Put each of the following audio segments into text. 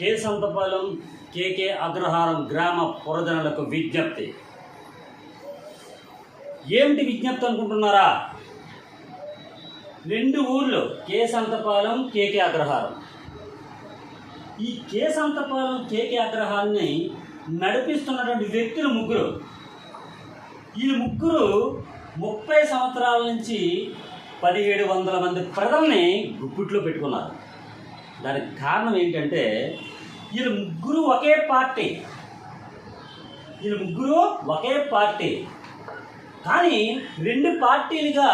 కే సంతపాలెం కేకే అగ్రహారం గ్రామ పురజనులకు విజ్ఞప్తి. ఏమిటి విజ్ఞప్తి అనుకుంటున్నారా? రెండు ఊర్లు కే సంతపాలెం కేకే అగ్రహారం. ఈ కే సంతపాలెం కేకే అగ్రహారాన్ని నడిపిస్తున్నటువంటి వ్యక్తులు ముగ్గురు. ఈ ముగ్గురు ముప్పై సంవత్సరాల నుంచి పదిహేడు వందల మంది ప్రజల్ని గుప్పిట్లో పెట్టుకున్నారు. దానికి కారణం ఏంటంటే వీళ్ళు ముగ్గురు ఒకే పార్టీ. వీళ్ళు ముగ్గురు ఒకే పార్టీ. కానీ రెండు పార్టీలుగా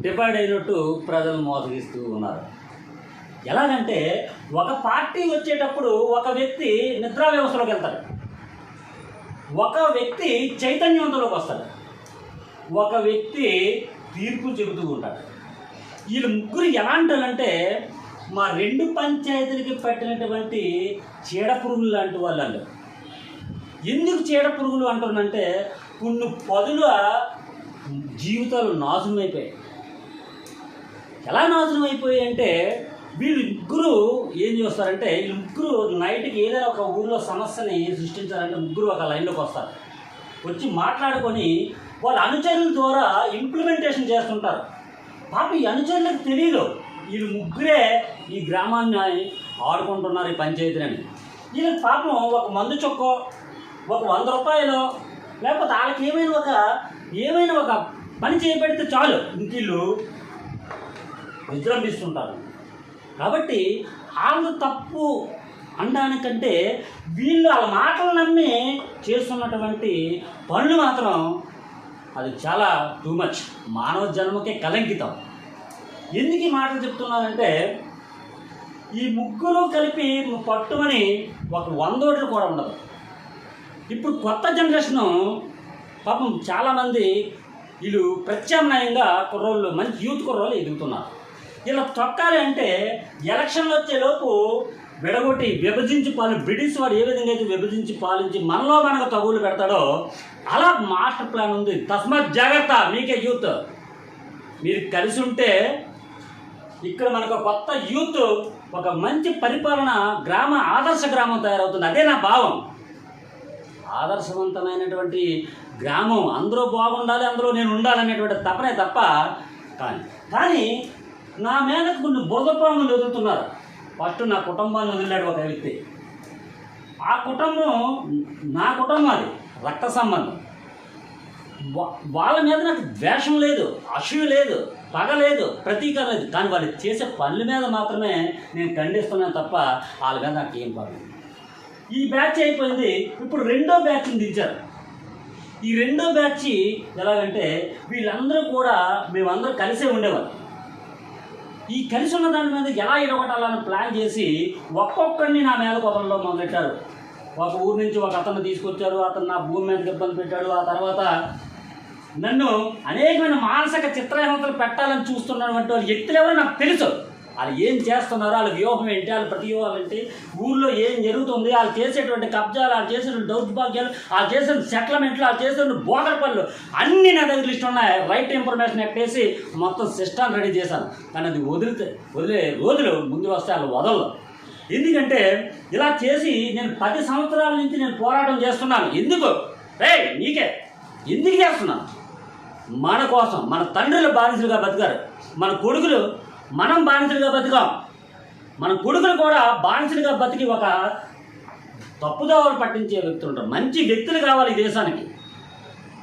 డివైడ్ అయినట్టు ప్రజలు మోసగిస్తూ ఉన్నారు. ఎలాగంటే ఒక పార్టీ వచ్చేటప్పుడు ఒక వ్యక్తి నిద్రా వ్యవస్థలోకి వెళ్తాడు. ఒక వ్యక్తి చైతన్యవంతంలోకి వస్తాడు. ఒక వ్యక్తి తీర్పు చెబుతూ ఉంటాడు. వీళ్ళు ముగ్గురు ఎలాంటి మా రెండు పంచాయతీలకి పెట్టినటువంటి చీడ పురుగులు లాంటి వాళ్ళు ఎందుకు చీడ పురుగులు అంటున్నంటే కొన్ని పదుల జీవితాలు నాశనం అయిపోయాయి ఎలా నాశనం అయిపోయాయి అంటే వీళ్ళు ముగ్గురు ఏం చేస్తారంటే వీళ్ళు ముగ్గురు నైట్కి ఏదైనా ఒక ఊరిలో సమస్యని సృష్టించాలంటే ముగ్గురు ఒక లైన్లోకి వస్తారు. వచ్చి మాట్లాడుకొని వాళ్ళ అనుచరుల ద్వారా ఇంప్లిమెంటేషన్ చేస్తుంటారు. పాప ఈ అనుచరులకు తెలియదు. వీళ్ళు ముగ్గురే ఈ గ్రామాన్ని ఆడుకుంటున్నారు ఈ పంచాయతీని వీళ్ళకి పాపం ఒక మందు చొక్కో ఒక వంద రూపాయలు లేకపోతే వాళ్ళకి ఏమైనా ఒక ఏమైనా ఒక పని చేయబెడితే చాలు. ఇంకీళ్ళు విజృంభిస్తుంటారు. కాబట్టి వాళ్ళు తప్పు అనడానికంటే వీళ్ళు వాళ్ళ మాటలు నమ్మి చేస్తున్నటువంటి పనులు మాత్రం అది చాలా టూ మచ్ మానవ జన్మకే కలంకితం ఎందుకు ఈ మాటలు చెప్తున్నానంటే ఈ ముగ్గురు కలిపి పట్టుమని ఒక వందోట్లు కూడా ఉండదు. ఇప్పుడు కొత్త జనరేషను పాపం చాలామంది వీళ్ళు ప్రత్యామ్నాయంగా కుర్రోళ్ళు మంచి యూత్ కుర్రోళ్ళు ఎదుగుతున్నారు. ఇలా తొక్కాలి అంటే ఎలక్షన్లు వచ్చేలోపు విడగొట్టి విభజించి పాలి బ్రిటిష్ వాడు ఏ విధంగా అయితే విభజించి పాలించి మనలో మనకు తగులు పెడతాడో అలా మాస్టర్ ప్లాన్ ఉంది. తస్మాత్ జాగ్రత్త మీకే యూత్. మీరు కలిసి ఉంటే ఇక్కడ మనకు కొత్త యూత్ ఒక మంచి పరిపాలన గ్రామ ఆదర్శ గ్రామం తయారవుతుంది. అదే నా భావం. ఆదర్శవంతమైనటువంటి గ్రామం అందరూ బాగుండాలి అందులో నేను ఉండాలనేటువంటి తపనే తప్ప కానీ. కానీ నా మీద కొన్ని బురదపాములు వదులుతున్నారు ఫస్ట్ నా కుటుంబాన్ని వదిలాడు ఒక వ్యక్తి. ఆ కుటుంబం నా కుటుంబం అది రక్త సంబంధం. వాళ్ళ మీద నాకు ద్వేషం లేదు అసూయ లేదు. పగ లేదు ప్రతీకారం లేదు. కానీ వాళ్ళు చేసే పనుల మీద మాత్రమే నేను ఖండిస్తున్నాను తప్ప వాళ్ళ మీద నాకు ఏం పగలదు ఈ బ్యాచ్ అయిపోయింది. ఇప్పుడు రెండో బ్యాచ్ని దించారు. ఈ రెండో బ్యాచ్ ఎలాగంటే వీళ్ళందరూ కూడా మేమందరం కలిసే ఉండేవారు. ఈ కలిసి ఉన్న దాని మీద ఎలా ఇడగొట్టాలని ప్లాన్ చేసి ఒక్కొక్కరిని నా మీద కొదలలో మొదలెట్టారు. ఒక ఊరు నుంచి ఒక అతను తీసుకొచ్చారు. అతను నా భూమి మీద ఇబ్బంది పెట్టాడు. ఆ తర్వాత నన్ను అనేకమైన మానసిక చిత్రహీనతలు పెట్టాలని చూస్తున్నటువంటి వాళ్ళు వ్యక్తులు ఎవరో నాకు తెలుసు. వాళ్ళు ఏం చేస్తున్నారో వాళ్ళ వ్యూహం ఏంటి వాళ్ళ ప్రతి వ్యూహాలు ఏంటి ఊళ్ళో ఏం జరుగుతుంది వాళ్ళు చేసేటువంటి కబ్జాలు వాళ్ళు చేసేటువంటి దౌర్భాగ్యాలు వాళ్ళు చేసిన సెటిల్మెంట్లు వాళ్ళు చేసిన బోకర పనులు అన్ని నా దగ్గర లిస్ట్ ఉన్నాయి. రైట్ ఇన్ఫర్మేషన్ ఎట్టేసి మొత్తం సిస్టమ్ రెడీ చేశాను. కానీ అది వదిలితే వదిలే రోజులు ముందు వస్తే వాళ్ళు వదలరు. ఎందుకంటే ఇలా చేసి నేను పది సంవత్సరాల నుంచి నేను పోరాటం చేస్తున్నాను. ఎందుకు? రే నీకే. ఎందుకు చేస్తున్నాను? మన కోసం మన తండ్రులు బానిసలుగా బతికారు. మన కొడుకులు మనం బానిసలుగా బతికాం. మన కొడుకులు కూడా బానిసలుగా బతికి ఒక తప్పుదోవలు పట్టించే వ్యక్తులు ఉంటారు. మంచి వ్యక్తులు కావాలి ఈ దేశానికి.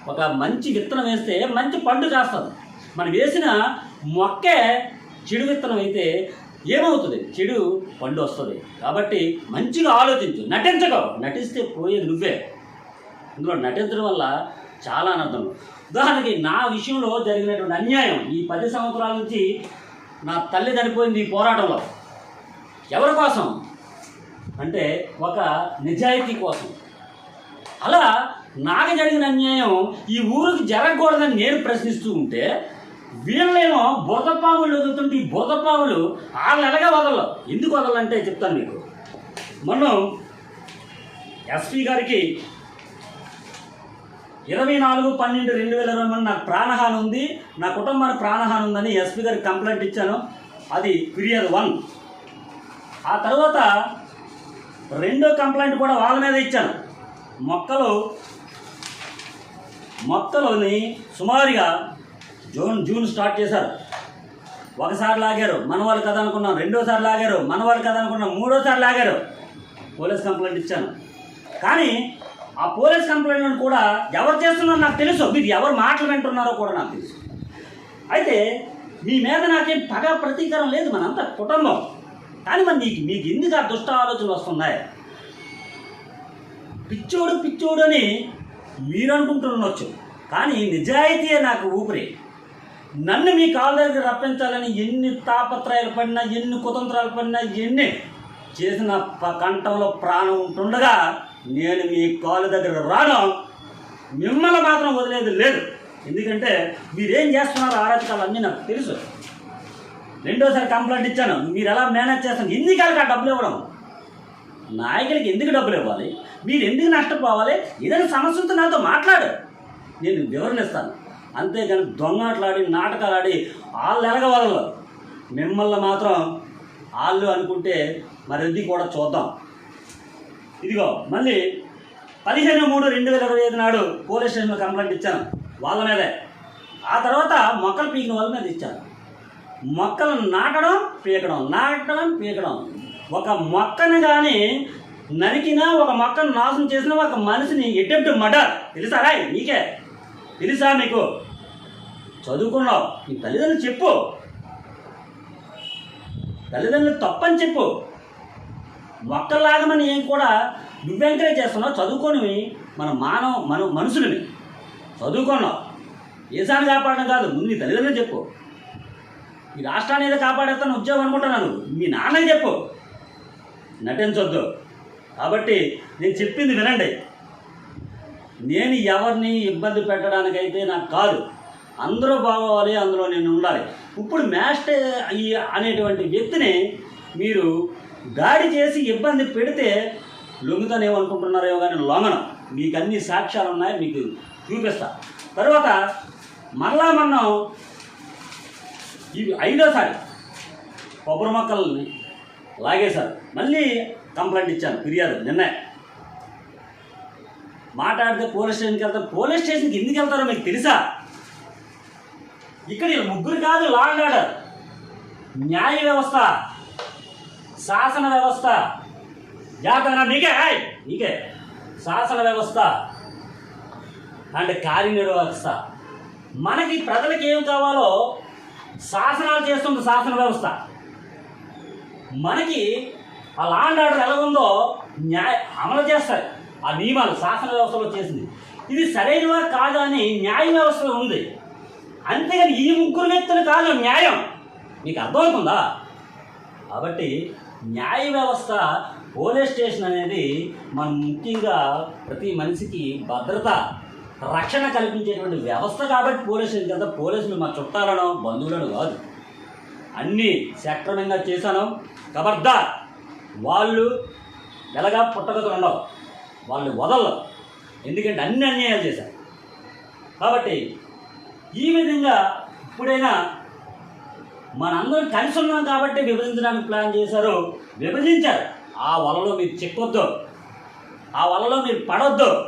ఒక మంచి విత్తనం వేస్తే మంచి పండు కాస్తుంది మనం వేసిన మొక్కే చెడు విత్తనం అయితే ఏమవుతుంది? చెడు పండు వస్తుంది. కాబట్టి మంచిగా ఆలోచించు. నటించగవు నటిస్తే పోయేది నువ్వే. ఇందులో నటించడం వల్ల చాలా ఆనందం. ఉదాహరణకి నా విషయంలో జరిగినటువంటి అన్యాయం ఈ పది సంవత్సరాల నుంచి నా తల్లి చనిపోయింది ఈ పోరాటంలో. ఎవరి కోసం? అంటే ఒక నిజాయితీ కోసం. అలా నాకు జరిగిన అన్యాయం ఈ ఊరికి జరగకూడదని నేను ప్రశ్నిస్తూ ఉంటే వీళ్ళేమో బురదపాములు వదులుతుంటే ఈ బురదపాములు వాళ్ళు ఎలాగే వదలరు? ఎందుకు వదలంటే చెప్తాను మీకు. మనం ఎస్పీ గారికి ఇరవై నాలుగు పన్నెండు రెండు వేల ఇరవై మూడు నాకు ప్రాణహాని ఉంది. నా కుటుంబానికి ప్రాణహాని ఉందని ఎస్పీ గారికి కంప్లైంట్ ఇచ్చాను. అది ఫిర్యాదు వన్. ఆ తర్వాత రెండో కంప్లైంట్ కూడా వాళ్ళ మీద ఇచ్చాను. మొక్కలు మొక్కలని సుమారుగా జూన్ జూన్ స్టార్ట్ చేశారు. ఒకసారి లాగారు మనవాళ్ళు కదా అనుకున్నాం. రెండోసారి లాగారు మనవాళ్ళు కదా అనుకున్నాం. మూడోసారి లాగారు. పోలీస్ కంప్లైంట్ ఇచ్చాను. కానీ ఆ పోలీస్ కంప్లైంట్ కూడా ఎవరు చేస్తున్నారో నాకు తెలుసు. మీరు ఎవరు మాటలు వింటున్నారో కూడా నాకు తెలుసు. అయితే మీ మీద నాకేం పగ ప్రతీకారం లేదు మనంతా కుటుంబం. కానీ మరి నీకు మీకు ఎందుకు ఆ దుష్ట ఆలోచనలు వస్తున్నాయి? పిచ్చోడు పిచ్చోడు అని మీరు అనుకుంటుండొచ్చు కానీ నిజాయితీయే నాకు ఊపిరి. నన్ను మీ కాళ్ళ దగ్గర రప్పించాలని ఎన్ని తాపత్రయాలు పడినా ఎన్ని కుతంత్రాలు పడినా ఎన్ని చేసిన కంఠంలో ప్రాణం ఉంటుండగా నేను మీ కాళ్ళ దగ్గర రావడం మిమ్మల్ని మాత్రం వదిలేదు లేదు. ఎందుకంటే మీరేం చేస్తున్నారు ఆరాధకాలు అన్నీ నాకు తెలుసు. రెండోసారి కంప్లైంట్ ఇచ్చాను. మీరు ఎలా మేనేజ్ చేస్తాను ఎన్నికలకి ఆ డబ్బులు ఇవ్వడం? నాయకులకి ఎందుకు డబ్బులు ఇవ్వాలి? మీరు ఎందుకు నష్టపోవాలి? ఏదైనా సమస్య ఉంటే నాతో మాట్లాడు. నేను వివరణ ఇస్తాను. అంతేగాని దొంగాట్లాడి నాటకాలు ఆడి వాళ్ళు ఎలగవగలరు మిమ్మల్ని మాత్రం వాళ్ళు అనుకుంటే మరిది కూడా చూద్దాం. ఇదిగో మళ్ళీ పదిహేను మూడు రెండు వేల ఇరవై ఐదు నాడు పోలీస్ స్టేషన్లో కంప్లైంట్ ఇచ్చాను వాళ్ళ మీదే. ఆ తర్వాత మొక్కలు పీకిన వాళ్ళ మీద ఇచ్చాను. మొక్కలు నాటడం పీకడం నాటడం పీకడం. ఒక మొక్కని కానీ నరికినా ఒక మొక్కను నాశనం చేసిన ఒక మనిషిని ఎటెప్ట్ మర్డర్ తెలుసా రాయ్ నీకే? తెలుసా మీకు? చదువుకున్నావు. నీ తల్లిదండ్రులు చెప్పు. తల్లిదండ్రులు తప్పని చెప్పు. ఒక్కలాగమని ఏం కూడా నువ్వు ఎంకరేజ్ చేస్తున్నావు? చదువుకొని మన మానవ మన మనుషులని. చదువుకున్నావు. దేశాన్ని కాపాడడం కాదు. ముందు నీ తల్లిదండ్రులు చెప్పు. ఈ రాష్ట్రాన్ని ఏదో కాపాడేస్తాను ఉద్యోగం అనుకుంటున్నాను మీ నాన్నే చెప్పు. నటించొద్దు. కాబట్టి నేను చెప్పింది వినండి. నేను ఎవరిని ఇబ్బంది పెట్టడానికైతే నాకు కాదు. అందరూ బాగోవాలి అందులో నేను ఉండాలి. ఇప్పుడు మాస్టర్ అనేటువంటి వ్యక్తిని మీరు దాడి చేసి ఇబ్బంది పెడితే లొంగుతానేమనుకుంటున్నారేమో కానీ లొంగను. మీకు అన్ని సాక్ష్యాలు ఉన్నాయి మీకు చూపిస్తా. తర్వాత మరలా మనం ఇవి ఐదోసారి కొబ్బరి మొక్కల్ని లాగేశారు. మళ్ళీ కంప్లైంట్ ఇచ్చాను ఫిర్యాదు నిన్నే. మాట్లాడితే పోలీస్ స్టేషన్కి వెళ్తారు. పోలీస్ స్టేషన్కి ఎందుకు వెళ్తారో మీకు తెలుసా? ఇక్కడ ముగ్గురు కాదు లాగాడారు న్యాయ వ్యవస్థ. శాసన వ్యవస్థ. జాతర నీకే? హాయ్ నీకే. శాసన వ్యవస్థ అండ్ కార్యనిర్వహస్థ. మనకి ప్రజలకు ఏం కావాలో శాసనాలు చేస్తుంది శాసన వ్యవస్థ. మనకి ఆ లాండ్ ఆర్డర్ ఎలా ఉందో న్యాయ అమలు చేస్తారు ఆ నియమాలు శాసన వ్యవస్థలో చేసింది. ఇది సరైనవా కాదా అని న్యాయ వ్యవస్థలో ఉంది. అంతేగాని ఈ ముగ్గురు వ్యక్తులు కాదు న్యాయం. మీకు అర్థమవుతుందా? కాబట్టి న్యాయ వ్యవస్థ పోలీస్ స్టేషన్ అనేది మనం ముఖ్యంగా ప్రతి మనిషికి భద్రత రక్షణ కల్పించేటువంటి వ్యవస్థ కాబట్టి పోలీస్ కదా పోలీసులు మా చుట్టాలనో బంధువులను కాదు. అన్నీ సక్రమంగా చేశాను. కబర్దా వాళ్ళు ఎలాగా పుట్టగతులు ఉండవు. వాళ్ళు వదలరు. ఎందుకంటే అన్ని అన్యాయాలు చేశారు. కాబట్టి ఈ విధంగా ఇప్పుడైనా మనందరం కలిసి ఉన్నాం కాబట్టి విభజించడానికి ప్లాన్ చేశారు. విభజించారు. ఆ వలలో మీరు చిక్కొద్దు ఆ వలలో మీరు పడొద్దు.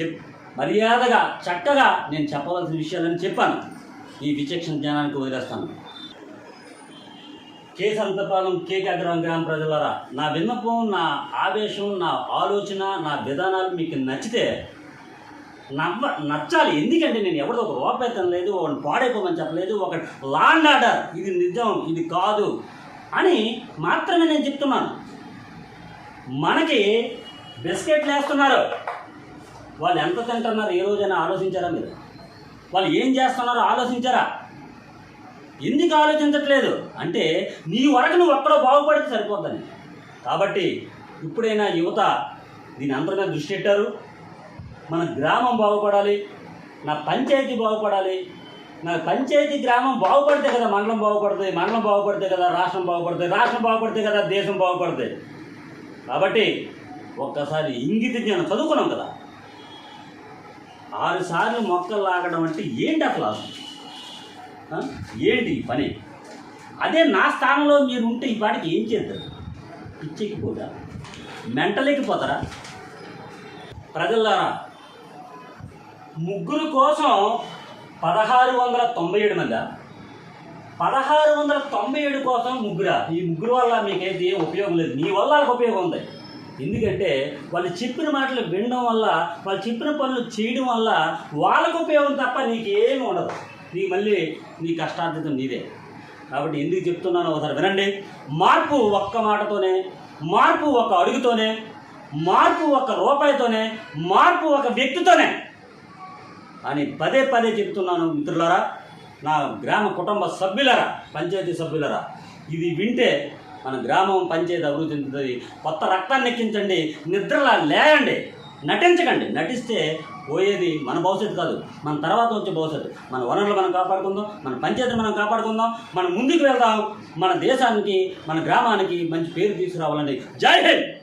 చెప్ మర్యాదగా చక్కగా నేను చెప్పవలసిన విషయాలని చెప్పాను. ఈ విచక్షణ జ్ఞానానికి వదిలేస్తాను. కే సంతపాలెం కేక్ అగ్రహం గ్రామ ప్రజలారా నా విన్నపం నా ఆవేశం నా ఆలోచన నా విధానాలు మీకు నచ్చితే నవ్వ నచ్చాలి. ఎందుకంటే నేను ఎవరిదో ఒక రూపాయితం లేదు ఒకటి పాడైపోమని చెప్పలేదు ఒక లాండ్ ఆర్డర్. ఇది నిజం ఇది కాదు అని మాత్రమే నేను చెప్తున్నాను. మనకి బిస్కెట్లు వేస్తున్నారు. వాళ్ళు ఎంత తింటున్నారు ఏ రోజైనా ఆలోచించారా మీరు? వాళ్ళు ఏం చేస్తున్నారో ఆలోచించారా? ఎందుకు ఆలోచించట్లేదు? అంటే నీ వరకు నువ్వు ఒక్కడో బాగుపడితే సరిపోద్దని. కాబట్టి ఇప్పుడైనా యువత దీని అందరి దృష్టి పెట్టారు. మన గ్రామం బాగుపడాలి నా పంచాయతీ బాగుపడాలి నా పంచాయతీ గ్రామం బాగుపడితే కదా మండలం బాగుపడుతుంది మండలం బాగుపడితే కదా రాష్ట్రం బాగుపడుతుంది రాష్ట్రం బాగుపడితే కదా దేశం బాగుపడుతుంది. కాబట్టి ఒక్కసారి ఇంగిత జ్ఞానం చదువుకున్నాం కదా. ఆరు సార్లు మొక్కలు లాగడం అంటే ఏంటి అసలు? ఏంటి ఈ పని? అదే నా స్థానంలో మీరు ఉంటే ఈ పాటికి ఏం చేస్తారు? పిచ్చెక్కిపోదా మెంటలెక్కిపోతారా ప్రజలారా ముగ్గురు కోసం పదహారు వందల తొంభై ఏడు మంది? పదహారు వందల తొంభై ఏడు కోసం ముగ్గురా? ఈ ముగ్గురు వల్ల మీకైతే ఏం ఉపయోగం లేదు. నీ వల్ల వాళ్ళకి ఉపయోగం ఉంది. ఎందుకంటే వాళ్ళు చెప్పిన మాటలు వినడం వల్ల వాళ్ళు చెప్పిన పనులు చేయడం వల్ల వాళ్ళకు ఉపయోగం తప్ప నీకేమీ ఉండదు. నీకు మళ్ళీ నీ కష్టార్థితం నీదే. కాబట్టి ఎందుకు చెప్తున్నానో ఒకసారి వినండి. మార్పు ఒక్క మాటతోనే మార్పు ఒక అడుగుతోనే మార్పు ఒక రూపాయితోనే మార్పు ఒక వ్యక్తితోనే అని పదే పదే చెప్తున్నాను మిత్రులరా నా గ్రామ కుటుంబ సభ్యులరా పంచాయతీ సభ్యులరా ఇది వింటే మన గ్రామం పంచాయతీ అభివృద్ధి చెందుతుంది. కొత్త రక్తాన్ని ఎక్కించండి నిద్రలా లేయండి నటించకండి. నటిస్తే పోయేది మన భవిష్యత్తు కాదు మన తర్వాత వచ్చే భవిష్యత్తు. మన వనరులు మనం కాపాడుకుందాం మన పంచాయతీ మనం కాపాడుకుందాం మనం ముందుకు వెళ్దాం మన దేశానికి మన గ్రామానికి మంచి పేరు తీసుకురావాలండి. జై హింద్!